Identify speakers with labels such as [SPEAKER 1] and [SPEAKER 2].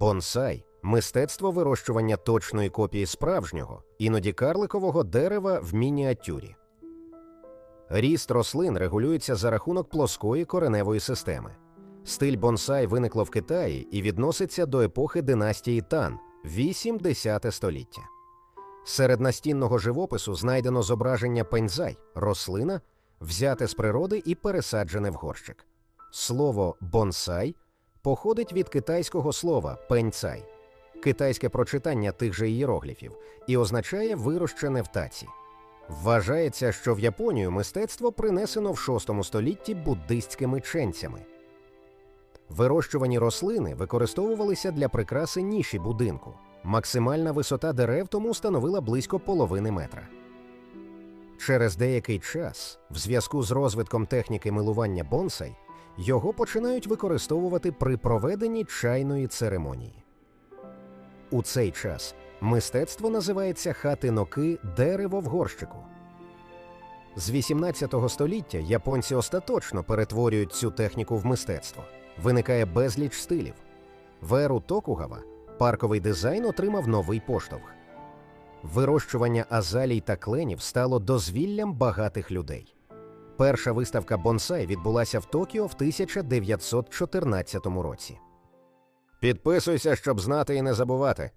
[SPEAKER 1] Бонсай мистецтво вирощування точної копії справжнього, іноді карликового дерева в мініатюрі. Ріст рослин регулюється за рахунок плоскої кореневої системи. Стиль бонсай виникло в Китаї і відноситься до епохи династії Тан 8-10 століття. Серед настінного живопису знайдено зображення пензай рослина, взяте з природи і пересаджене в горщик. Слово бонсай походить від китайського слова пеньцай, китайське прочитання тих же ієрогліфів, і означає вирощене в таці. Вважається, що в Японію мистецтво принесено в VI столітті буддистськими ченцями. Вирощувані рослини використовувалися для прикраси ніші будинку. Максимальна висота дерев тому становила близько половини метра. Через деякий час, в зв'язку з розвитком техніки милування бонсай, його починають використовувати при проведенні чайної церемонії. У цей час мистецтво називається хати-ноки дерево в горщику. З 18 століття японці остаточно перетворюють цю техніку в мистецтво. Виникає безліч стилів. В еру Токугава парковий дизайн отримав новий поштовх. Вирощування азалій та кленів стало дозвіллям багатих людей. Перша виставка бонсай відбулася в Токіо в 1914 році. Підписуйся, щоб знати і не забувати.